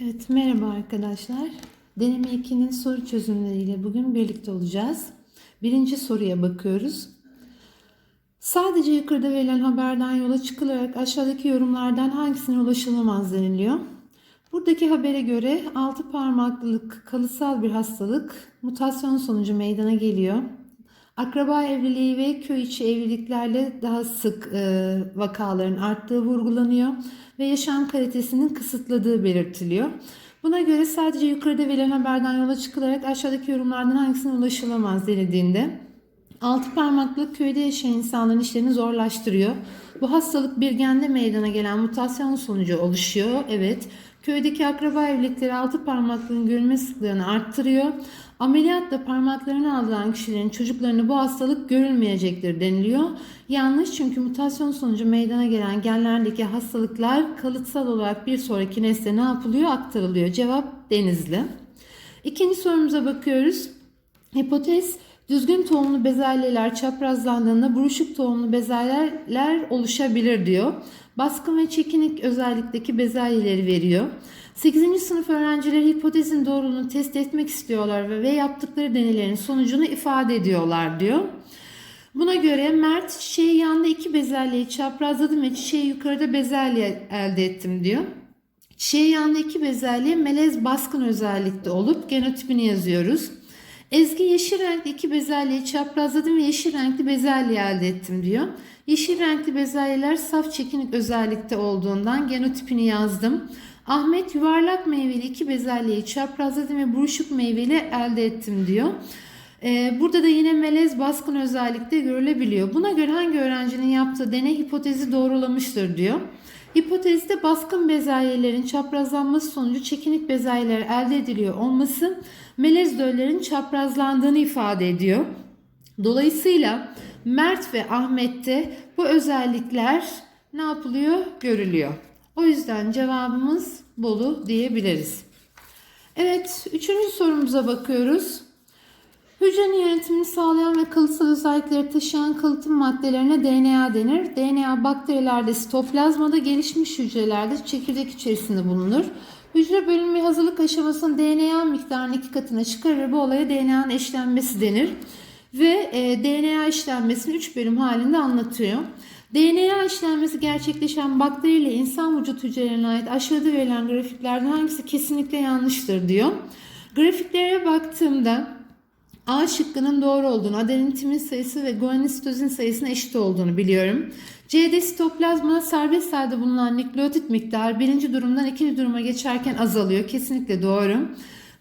Evet, merhaba arkadaşlar. Deneme 2'nin soru çözümleriyle bugün birlikte olacağız. Birinci soruya bakıyoruz. Sadece yukarıda verilen haberden yola çıkılarak aşağıdaki yorumlardan hangisine ulaşılamaz deniliyor. Buradaki habere göre altı parmaklılık kalıtsal bir hastalık mutasyon sonucu meydana geliyor. Akraba evliliği ve köy içi evliliklerle daha sık e, vakaların arttığı vurgulanıyor ve yaşam kalitesinin kısıtladığı belirtiliyor. Buna göre sadece yukarıda verilen haberden yola çıkılarak aşağıdaki yorumlardan hangisine ulaşılamaz denildiğinde altı parmaklı köyde yaşayan insanların işlerini zorlaştırıyor. Bu hastalık bir gende meydana gelen mutasyon sonucu oluşuyor. Evet. Köydeki akraba evlilikleri altı parmaklının görülme sıklığını arttırıyor. Ameliyatla parmaklarını alınan kişilerin çocuklarını bu hastalık görülmeyecektir deniliyor. Yanlış çünkü mutasyon sonucu meydana gelen genlerdeki hastalıklar kalıtsal olarak bir sonraki nesle ne yapılıyor? Aktarılıyor. Cevap Denizli. İkinci sorumuza bakıyoruz. Hipotez düzgün tohumlu bezelyeler çaprazlandığında buruşuk tohumlu bezelyeler oluşabilir diyor. Baskın ve çekinik özellikteki bezelyeleri veriyor. 8. sınıf öğrencileri hipotezin doğruluğunu test etmek istiyorlar ve, ve yaptıkları deneylerin sonucunu ifade ediyorlar diyor. Buna göre Mert çiçeği yanında iki bezelyeyi çaprazladım ve çiçeği yukarıda bezelye elde ettim diyor. Çiçeği yanında iki bezelye melez baskın özellikte olup genotipini yazıyoruz. Ezgi yeşil renkli iki bezelyeyi çaprazladım ve yeşil renkli bezelye elde ettim diyor. Yeşil renkli bezelyeler saf çekinik özellikte olduğundan genotipini yazdım. Ahmet yuvarlak meyveli iki bezelyeyi çaprazladım ve buruşuk meyveli elde ettim diyor. Ee, burada da yine melez baskın özellikte görülebiliyor. Buna göre hangi öğrencinin yaptığı deney hipotezi doğrulamıştır diyor. Hipotezde baskın bezelyelerin çaprazlanması sonucu çekinik bezelyeler elde ediliyor olması melez döllerin çaprazlandığını ifade ediyor. Dolayısıyla Mert ve Ahmet'te bu özellikler ne yapılıyor? Görülüyor. O yüzden cevabımız Bolu diyebiliriz. Evet, üçüncü sorumuza bakıyoruz. Hücrenin yönetimini sağlayan ve kalıtsal özellikleri taşıyan kalıtım maddelerine DNA denir. DNA bakterilerde sitoplazmada, gelişmiş hücrelerde çekirdek içerisinde bulunur. Hücre bölünme hazırlık aşamasının DNA miktarını iki katına çıkarır. Bu olaya DNA'nın eşlenmesi denir. Ve e, DNA işlenmesini 3 bölüm halinde anlatıyor. DNA işlenmesi gerçekleşen bakteri ile insan vücut hücrelerine ait aşağıda verilen grafiklerden hangisi kesinlikle yanlıştır diyor. Grafiklere baktığımda A şıkkının doğru olduğunu, adenin timin sayısı ve guanin sitozin sayısının eşit olduğunu biliyorum. C'de sitoplazmada serbest halde bulunan nükleotit miktarı birinci durumdan ikinci duruma geçerken azalıyor. Kesinlikle doğru.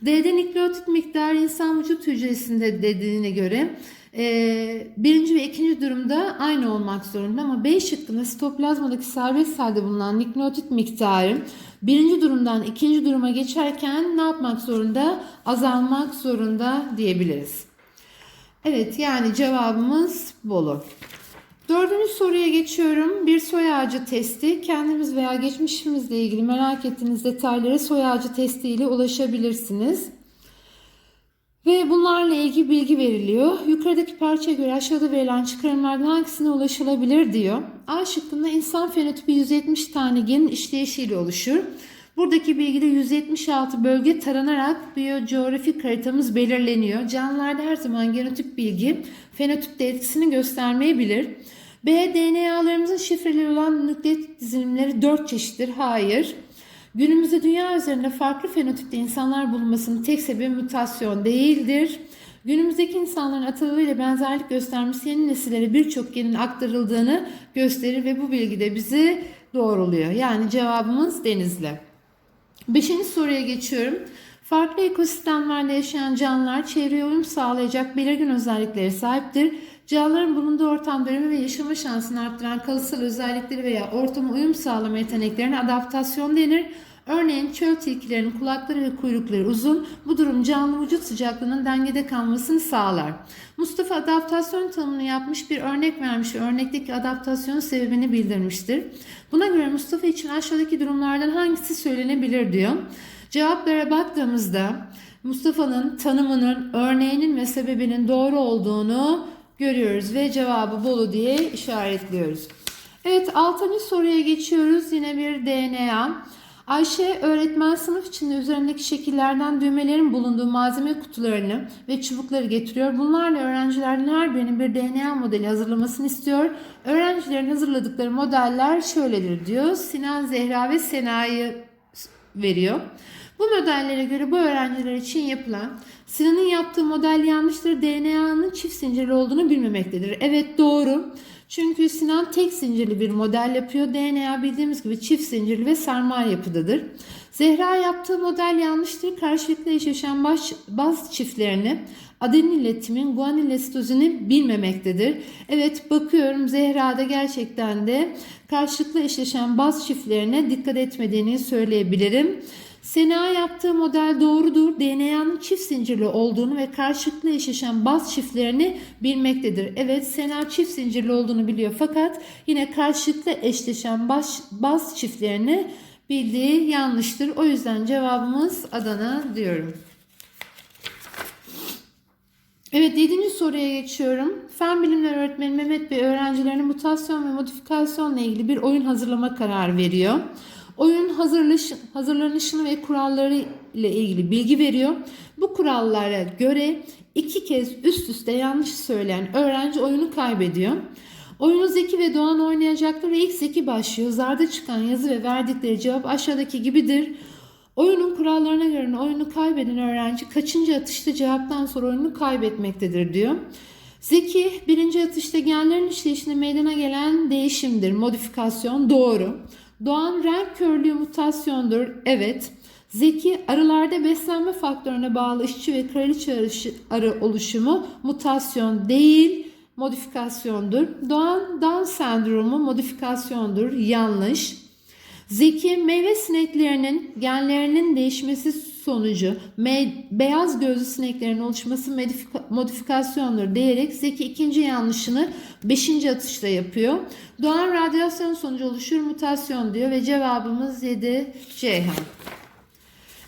D'de nükleotit miktarı insan vücut hücresinde dediğine göre e, birinci ve ikinci durumda aynı olmak zorunda ama B şıkkında sitoplazmadaki serbest halde bulunan nükleotit miktarı birinci durumdan ikinci duruma geçerken ne yapmak zorunda? Azalmak zorunda diyebiliriz. Evet yani cevabımız Bolu. Dördüncü soruya geçiyorum. Bir soy ağacı testi. Kendimiz veya geçmişimizle ilgili merak ettiğiniz detaylara soy ağacı testi ile ulaşabilirsiniz. Ve bunlarla ilgili bilgi veriliyor. Yukarıdaki parçaya göre aşağıda verilen çıkarımlardan hangisine ulaşılabilir diyor. A şıkkında insan fenotipi 170 tane genin işleyişiyle oluşur. Buradaki bilgide 176 bölge taranarak biyocoğrafik haritamız belirleniyor. Canlılarda her zaman genotip bilgi fenotipte etkisini göstermeyebilir. B. DNA'larımızın şifreleri olan nükleotit dizilimleri 4 çeşittir. Hayır. Günümüzde dünya üzerinde farklı fenotipte insanlar bulunmasının tek sebebi mutasyon değildir. Günümüzdeki insanların atalığıyla benzerlik göstermesi yeni nesillere birçok genin aktarıldığını gösterir ve bu bilgi de bizi doğruluyor. Yani cevabımız Denizli. Beşinci soruya geçiyorum. Farklı ekosistemlerde yaşayan canlılar çevreye uyum sağlayacak belirgin özelliklere sahiptir. Canlıların bulunduğu ortam dönemi ve yaşama şansını arttıran kalıtsal özellikleri veya ortama uyum sağlama yeteneklerine adaptasyon denir. Örneğin çöl tilkilerinin kulakları ve kuyrukları uzun. Bu durum canlı vücut sıcaklığının dengede kalmasını sağlar. Mustafa adaptasyon tanımını yapmış bir örnek vermiş ve örnekteki adaptasyon sebebini bildirmiştir. Buna göre Mustafa için aşağıdaki durumlardan hangisi söylenebilir diyor. Cevaplara baktığımızda Mustafa'nın tanımının, örneğinin ve sebebinin doğru olduğunu görüyoruz ve cevabı Bolu diye işaretliyoruz. Evet 6. soruya geçiyoruz. Yine bir DNA. Ayşe öğretmen sınıf içinde üzerindeki şekillerden düğmelerin bulunduğu malzeme kutularını ve çubukları getiriyor. Bunlarla öğrencilerden her birinin bir DNA modeli hazırlamasını istiyor. Öğrencilerin hazırladıkları modeller şöyledir diyor. Sinan, Zehra ve Sena'yı veriyor. Bu modellere göre bu öğrenciler için yapılan Sinan'ın yaptığı model yanlıştır. DNA'nın çift zincirli olduğunu bilmemektedir. Evet doğru. Çünkü Sinan tek zincirli bir model yapıyor. DNA bildiğimiz gibi çift zincirli ve sarmal yapıdadır. Zehra yaptığı model yanlıştır. Karşılıklı eşleşen baş, baz çiftlerini adenin iletimin guanin lesitozini bilmemektedir. Evet bakıyorum Zehra'da gerçekten de karşılıklı eşleşen baz çiftlerine dikkat etmediğini söyleyebilirim. Sena yaptığı model doğrudur. DNA'nın çift zincirli olduğunu ve karşılıklı eşleşen baz çiftlerini bilmektedir. Evet Sena çift zincirli olduğunu biliyor fakat yine karşılıklı eşleşen baz, baz çiftlerini bildiği yanlıştır. O yüzden cevabımız Adana diyorum. Evet 7. soruya geçiyorum. Fen bilimleri öğretmeni Mehmet Bey öğrencilerine mutasyon ve modifikasyonla ilgili bir oyun hazırlama kararı veriyor. Oyun hazırlaş, hazırlanışını ve kuralları ile ilgili bilgi veriyor. Bu kurallara göre iki kez üst üste yanlış söyleyen öğrenci oyunu kaybediyor. Oyunu Zeki ve Doğan oynayacaktır ve ilk Zeki başlıyor. Zarda çıkan yazı ve verdikleri cevap aşağıdaki gibidir. Oyunun kurallarına göre oyunu kaybeden öğrenci kaçıncı atışta cevaptan sonra oyunu kaybetmektedir diyor. Zeki birinci atışta genlerin işleyişinde meydana gelen değişimdir. Modifikasyon doğru. Doğan renk körlüğü mutasyondur. Evet. Zeki arılarda beslenme faktörüne bağlı işçi ve kraliçe arı oluşumu mutasyon değil modifikasyondur. Doğan Down sendromu modifikasyondur. Yanlış. Zeki meyve sineklerinin genlerinin değişmesi sonucu beyaz gözlü sineklerin oluşması modifika- modifikasyondur diyerek Zeki ikinci yanlışını beşinci atışta yapıyor. Doğan radyasyon sonucu oluşur mutasyon diyor ve cevabımız 7 Ceyhan.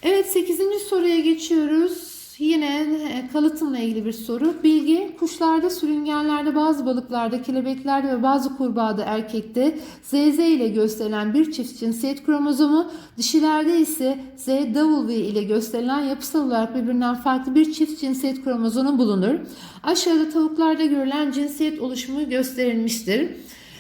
Evet 8. soruya geçiyoruz. Yine e, kalıtımla ilgili bir soru. Bilgi kuşlarda, sürüngenlerde, bazı balıklarda, kelebeklerde ve bazı kurbağada erkekte ZZ ile gösterilen bir çift cinsiyet kromozomu, dişilerde ise ZW ile gösterilen yapısal olarak birbirinden farklı bir çift cinsiyet kromozomu bulunur. Aşağıda tavuklarda görülen cinsiyet oluşumu gösterilmiştir.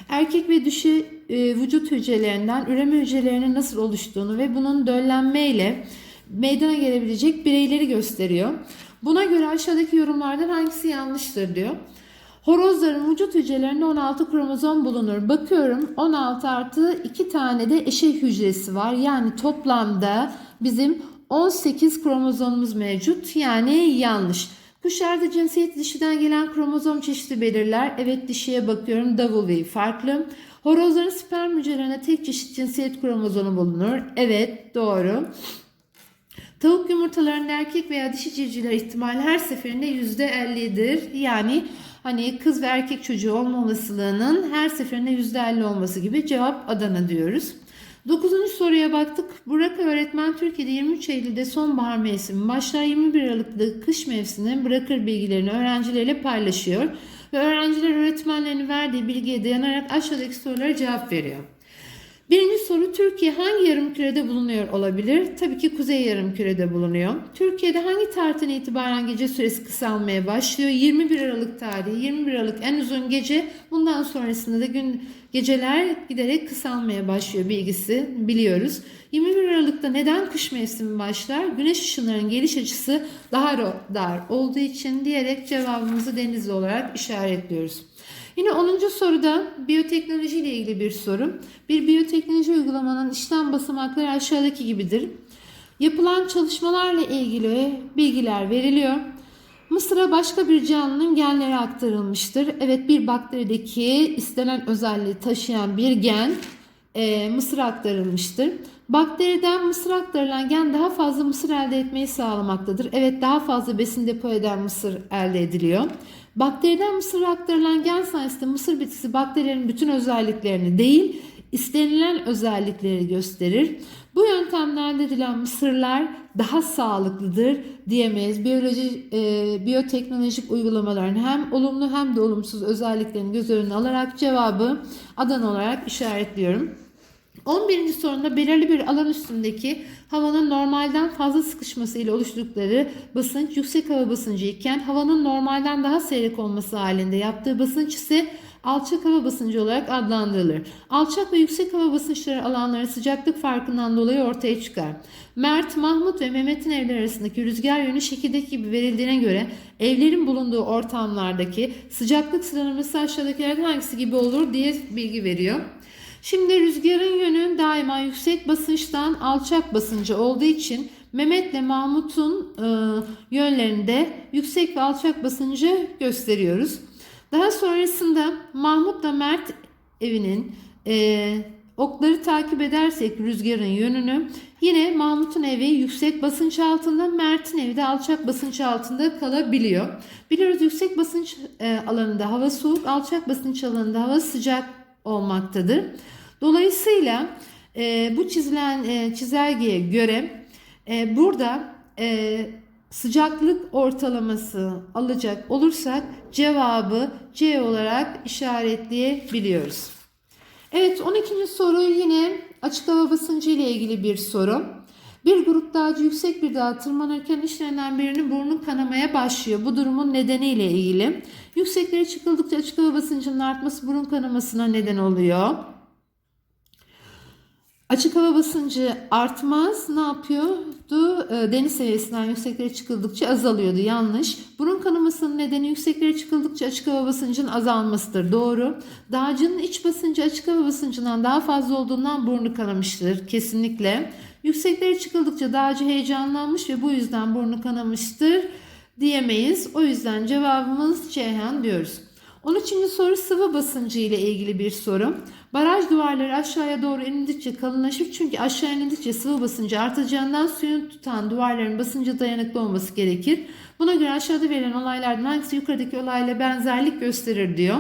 Erkek ve dişi e, vücut hücrelerinden üreme hücrelerinin nasıl oluştuğunu ve bunun döllenmeyle meydana gelebilecek bireyleri gösteriyor. Buna göre aşağıdaki yorumlardan hangisi yanlıştır diyor. Horozların vücut hücrelerinde 16 kromozom bulunur. Bakıyorum 16 artı 2 tane de eşey hücresi var. Yani toplamda bizim 18 kromozomumuz mevcut. Yani yanlış. Kuşlarda cinsiyet dişiden gelen kromozom çeşidi belirler. Evet dişiye bakıyorum W farklı. Horozların sperm hücrelerinde tek çeşit cinsiyet kromozomu bulunur. Evet doğru. Tavuk yumurtalarında erkek veya dişi civcivler ihtimali her seferinde %50'dir. Yani hani kız ve erkek çocuğu olma olasılığının her seferinde %50 olması gibi cevap Adana diyoruz. 9. soruya baktık. Burak öğretmen Türkiye'de 23 Eylül'de sonbahar mevsimi başlar 21 Aralık'ta kış mevsiminde bırakır bilgilerini öğrencileriyle paylaşıyor. Ve öğrenciler öğretmenlerinin verdiği bilgiye dayanarak aşağıdaki sorulara cevap veriyor. Birinci soru Türkiye hangi yarımkürede bulunuyor olabilir? Tabii ki kuzey yarımkürede bulunuyor. Türkiye'de hangi tarihten itibaren gece süresi kısalmaya başlıyor? 21 Aralık tarihi. 21 Aralık en uzun gece. Bundan sonrasında da gün geceler giderek kısalmaya başlıyor bilgisi biliyoruz. 21 Aralık'ta neden kış mevsimi başlar? Güneş ışınlarının geliş açısı daha dar olduğu için diyerek cevabımızı denizli olarak işaretliyoruz. Yine 10. soruda biyoteknoloji ile ilgili bir soru. Bir biyoteknoloji uygulamanın işlem basamakları aşağıdaki gibidir. Yapılan çalışmalarla ilgili bilgiler veriliyor. Mısır'a başka bir canlının genleri aktarılmıştır. Evet bir bakterideki istenen özelliği taşıyan bir gen e, Mısır'a aktarılmıştır. Bakteriden mısır aktarılan gen daha fazla mısır elde etmeyi sağlamaktadır. Evet daha fazla besin depo eden mısır elde ediliyor. Bakteriden mısır aktarılan gen sayesinde mısır bitkisi bakterilerin bütün özelliklerini değil, istenilen özellikleri gösterir. Bu yöntemle elde edilen mısırlar daha sağlıklıdır diyemeyiz. Biyoloji, e, biyoteknolojik uygulamaların hem olumlu hem de olumsuz özelliklerini göz önüne alarak cevabı adan olarak işaretliyorum. 11. sorunda belirli bir alan üstündeki havanın normalden fazla sıkışması ile oluşturdukları basınç yüksek hava basıncı iken havanın normalden daha seyrek olması halinde yaptığı basınç ise alçak hava basıncı olarak adlandırılır. Alçak ve yüksek hava basınçları alanları sıcaklık farkından dolayı ortaya çıkar. Mert, Mahmut ve Mehmet'in evler arasındaki rüzgar yönü şekildeki gibi verildiğine göre evlerin bulunduğu ortamlardaki sıcaklık sıralaması aşağıdakilerden hangisi gibi olur diye bilgi veriyor. Şimdi rüzgarın yönü daima yüksek basınçtan alçak basıncı olduğu için Mehmet ile Mahmut'un e, yönlerinde yüksek ve alçak basıncı gösteriyoruz. Daha sonrasında Mahmut'la Mert evinin e, okları takip edersek rüzgarın yönünü yine Mahmut'un evi yüksek basınç altında Mert'in evi de alçak basınç altında kalabiliyor. Biliyoruz yüksek basınç e, alanında hava soğuk, alçak basınç alanında hava sıcak olmaktadır. Dolayısıyla e, bu çizilen e, çizelgeye göre e, burada e, sıcaklık ortalaması alacak olursak cevabı C olarak işaretleyebiliyoruz. Evet 12. soru yine açık hava basıncı ile ilgili bir soru. Bir grup dağcı yüksek bir dağa tırmanırken işlerinden birinin burnu kanamaya başlıyor. Bu durumun nedeniyle ilgili. Yükseklere çıkıldıkça açık hava basıncının artması burun kanamasına neden oluyor. Açık hava basıncı artmaz. Ne yapıyordu? E, Deniz seviyesinden yükseklere çıkıldıkça azalıyordu. Yanlış. Burun kanamasının nedeni yükseklere çıkıldıkça açık hava basıncının azalmasıdır. Doğru. Dağcının iç basıncı açık hava basıncından daha fazla olduğundan burnu kanamıştır. Kesinlikle. Yükseklere çıkıldıkça dağcı heyecanlanmış ve bu yüzden burnu kanamıştır diyemeyiz. O yüzden cevabımız Ceyhan diyoruz. 13. soru sıvı basıncı ile ilgili bir soru. Baraj duvarları aşağıya doğru inildikçe kalınlaşır çünkü aşağı inildikçe sıvı basıncı artacağından suyun tutan duvarların basınca dayanıklı olması gerekir. Buna göre aşağıda verilen olaylardan hangisi yukarıdaki olayla benzerlik gösterir diyor.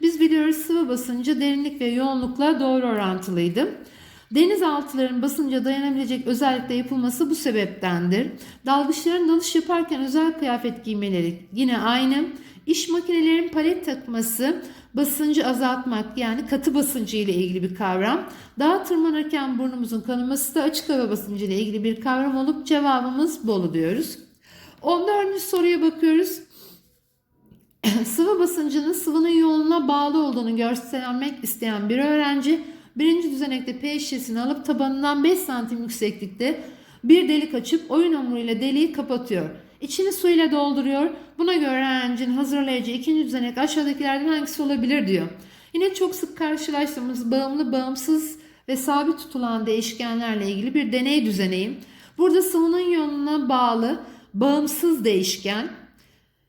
Biz biliyoruz sıvı basıncı derinlik ve yoğunlukla doğru orantılıydı. Denizaltıların basınca dayanabilecek özellikle yapılması bu sebeptendir. Dalgıçların dalış yaparken özel kıyafet giymeleri yine aynı. İş makinelerin palet takması basıncı azaltmak yani katı basıncı ile ilgili bir kavram. Dağa tırmanırken burnumuzun kanaması da açık hava basıncı ile ilgili bir kavram olup cevabımız Bolu diyoruz. 14. soruya bakıyoruz. Sıvı basıncının sıvının yoğunluğuna bağlı olduğunu göstermek isteyen bir öğrenci birinci düzenekte P şişesini alıp tabanından 5 santim yükseklikte bir delik açıp oyun hamuruyla deliği kapatıyor. İçini suyla dolduruyor. Buna göre öğrencinin hazırlayacağı ikinci düzenek aşağıdakilerden hangisi olabilir diyor. Yine çok sık karşılaştığımız bağımlı, bağımsız ve sabit tutulan değişkenlerle ilgili bir deney düzeneyim. Burada sıvının yoğunluğuna bağlı bağımsız değişken,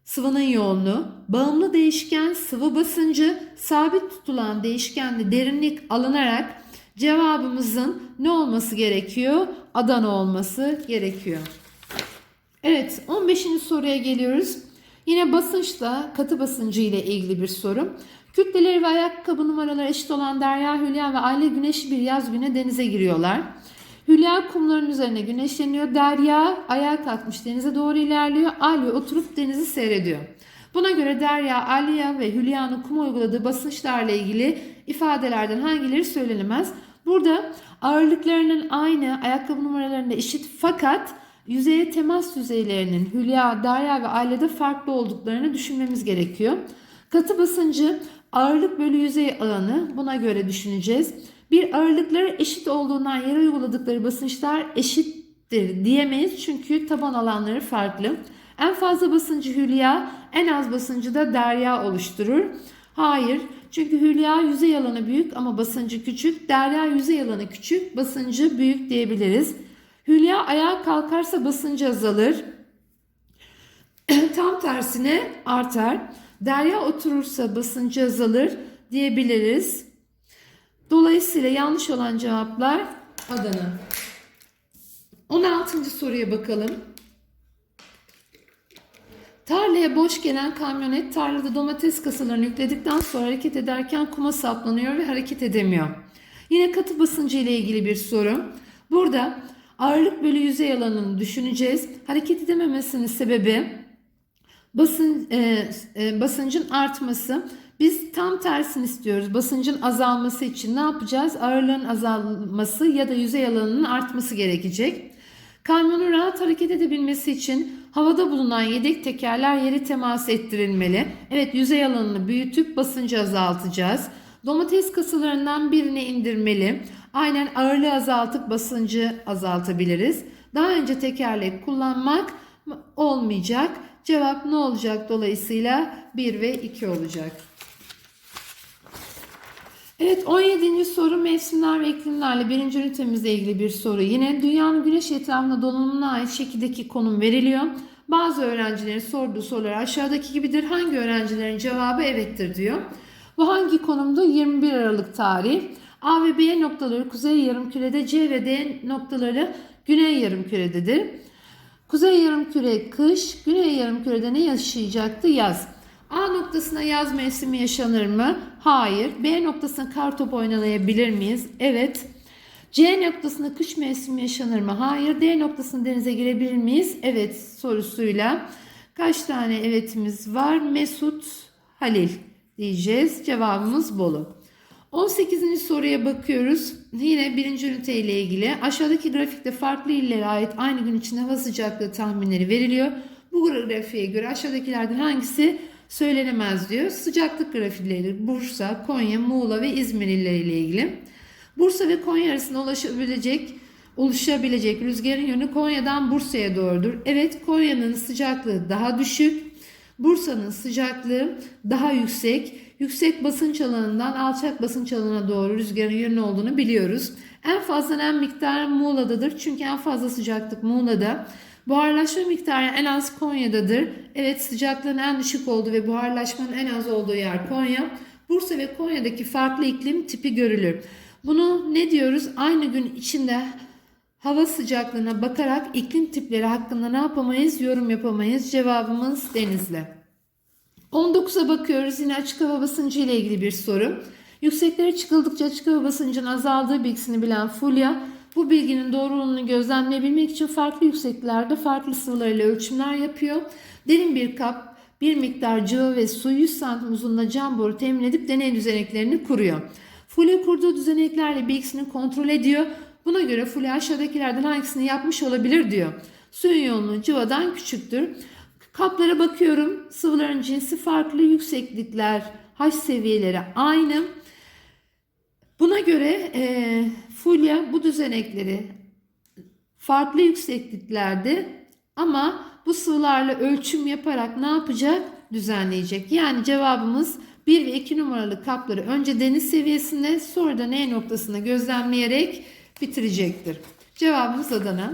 sıvının yoğunluğu, bağımlı değişken sıvı basıncı, sabit tutulan değişkenli derinlik alınarak cevabımızın ne olması gerekiyor? Adana olması gerekiyor. Evet 15. soruya geliyoruz. Yine basınçla katı basıncı ile ilgili bir soru. Kütleleri ve ayakkabı numaraları eşit olan Derya, Hülya ve Aile güneşli bir yaz günü denize giriyorlar. Hülya kumların üzerine güneşleniyor. Derya ayağa kalkmış denize doğru ilerliyor. Aile oturup denizi seyrediyor. Buna göre Derya, Aliye ve Hülya'nın kuma uyguladığı basınçlarla ilgili ifadelerden hangileri söylenemez? Burada ağırlıklarının aynı, ayakkabı numaralarında eşit fakat yüzeye temas yüzeylerinin Hülya, Derya ve ailede farklı olduklarını düşünmemiz gerekiyor. Katı basıncı ağırlık bölü yüzey alanı buna göre düşüneceğiz. Bir ağırlıkları eşit olduğundan yere uyguladıkları basınçlar eşittir diyemeyiz çünkü taban alanları farklı. En fazla basıncı Hülya, en az basıncı da Derya oluşturur. Hayır, çünkü Hülya yüzey alanı büyük ama basıncı küçük. Derya yüzey alanı küçük, basıncı büyük diyebiliriz. Hülya ayağa kalkarsa basıncı azalır. Tam tersine artar. Derya oturursa basıncı azalır diyebiliriz. Dolayısıyla yanlış olan cevaplar Adana. 16. soruya bakalım. Tarlaya boş gelen kamyonet tarlada domates kasalarını yükledikten sonra hareket ederken kuma saplanıyor ve hareket edemiyor. Yine katı basıncı ile ilgili bir soru. Burada ağırlık bölü yüzey alanını düşüneceğiz. Hareket edememesinin sebebi basın, e, e, basıncın artması. Biz tam tersini istiyoruz. Basıncın azalması için ne yapacağız? Ağırlığın azalması ya da yüzey alanının artması gerekecek. Kamyonun rahat hareket edebilmesi için havada bulunan yedek tekerler yere temas ettirilmeli. Evet yüzey alanını büyütüp basıncı azaltacağız. Domates kasalarından birini indirmeli. Aynen ağırlığı azaltıp basıncı azaltabiliriz. Daha önce tekerlek kullanmak olmayacak. Cevap ne olacak dolayısıyla 1 ve 2 olacak. Evet 17. soru mevsimler ve iklimlerle birinci ünitemizle ilgili bir soru. Yine dünyanın güneş etrafında dolanımına ait şekildeki konum veriliyor. Bazı öğrencilerin sorduğu sorular aşağıdaki gibidir. Hangi öğrencilerin cevabı evettir diyor. Bu hangi konumda? 21 Aralık tarih. A ve B noktaları kuzey yarımkürede, C ve D noktaları güney yarımkürededir. Kuzey yarımküre kış, güney yarımkürede ne yaşayacaktı? Yaz. A noktasına yaz mevsimi yaşanır mı? Hayır. B noktasına kar top oynanabilir miyiz? Evet. C noktasında kış mevsimi yaşanır mı? Hayır. D noktasında denize girebilir miyiz? Evet sorusuyla. Kaç tane evetimiz var? Mesut Halil diyeceğiz. Cevabımız Bolu. 18. soruya bakıyoruz. Yine birinci ünite ile ilgili. Aşağıdaki grafikte farklı illere ait aynı gün içinde hava sıcaklığı tahminleri veriliyor. Bu grafiğe göre aşağıdakilerden hangisi söylenemez diyor. Sıcaklık grafikleri Bursa, Konya, Muğla ve İzmir illeriyle ilgili. Bursa ve Konya arasında ulaşabilecek oluşabilecek rüzgarın yönü Konya'dan Bursa'ya doğrudur. Evet Konya'nın sıcaklığı daha düşük. Bursa'nın sıcaklığı daha yüksek. Yüksek basınç alanından alçak basınç alanına doğru rüzgarın yönü olduğunu biliyoruz. En fazla nem miktarı Muğla'dadır. Çünkü en fazla sıcaklık Muğla'da. Buharlaşma miktarı en az Konya'dadır. Evet sıcaklığın en düşük olduğu ve buharlaşmanın en az olduğu yer Konya. Bursa ve Konya'daki farklı iklim tipi görülür. Bunu ne diyoruz? Aynı gün içinde hava sıcaklığına bakarak iklim tipleri hakkında ne yapamayız? Yorum yapamayız. Cevabımız Denizli. 19'a bakıyoruz. Yine açık hava basıncı ile ilgili bir soru. Yükseklere çıkıldıkça açık hava basıncının azaldığı bilgisini bilen Fulya, bu bilginin doğruluğunu gözlemleyebilmek için farklı yükseklerde farklı sıvılarıyla ölçümler yapıyor. Derin bir kap, bir miktar cıva ve su 100 santim uzunluğunda cam boru temin edip deney düzeneklerini kuruyor. Fulya kurduğu düzeneklerle bilgisini kontrol ediyor. Buna göre Fulya aşağıdakilerden hangisini yapmış olabilir diyor. Suyun yoğunluğu cıvadan küçüktür. Kaplara bakıyorum. Sıvıların cinsi farklı, yükseklikler, H seviyeleri aynı. Buna göre e, Fulya bu düzenekleri farklı yüksekliklerde ama bu sıvılarla ölçüm yaparak ne yapacak? Düzenleyecek. Yani cevabımız 1 ve 2 numaralı kapları önce deniz seviyesinde sonra da N noktasında gözlemleyerek bitirecektir. Cevabımız Adana.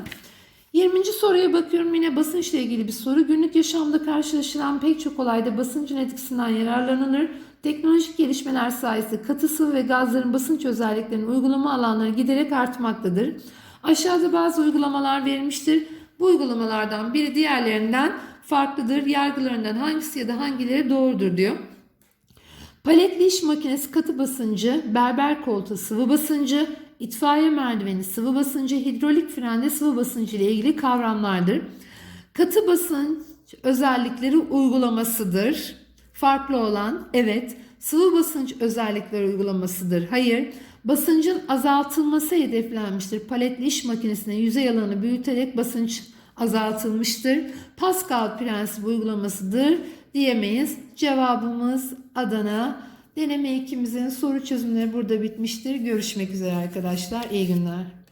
20. soruya bakıyorum yine basınçla ilgili bir soru. Günlük yaşamda karşılaşılan pek çok olayda basıncın etkisinden yararlanılır. Teknolojik gelişmeler sayesinde katı sıvı ve gazların basınç özelliklerinin uygulama alanları giderek artmaktadır. Aşağıda bazı uygulamalar verilmiştir. Bu uygulamalardan biri diğerlerinden farklıdır. Yargılarından hangisi ya da hangileri doğrudur diyor. Paletli iş makinesi katı basıncı, berber koltuğu sıvı basıncı, itfaiye merdiveni sıvı basıncı, hidrolik frende sıvı basıncı ile ilgili kavramlardır. Katı basınç özellikleri uygulamasıdır. Farklı olan evet. Sıvı basınç özellikleri uygulamasıdır. Hayır. Basıncın azaltılması hedeflenmiştir. Paletli iş makinesine yüzey alanı büyüterek basınç azaltılmıştır. Pascal prensibi uygulamasıdır diyemeyiz. Cevabımız Adana. Deneme ikimizin soru çözümleri burada bitmiştir. Görüşmek üzere arkadaşlar. İyi günler.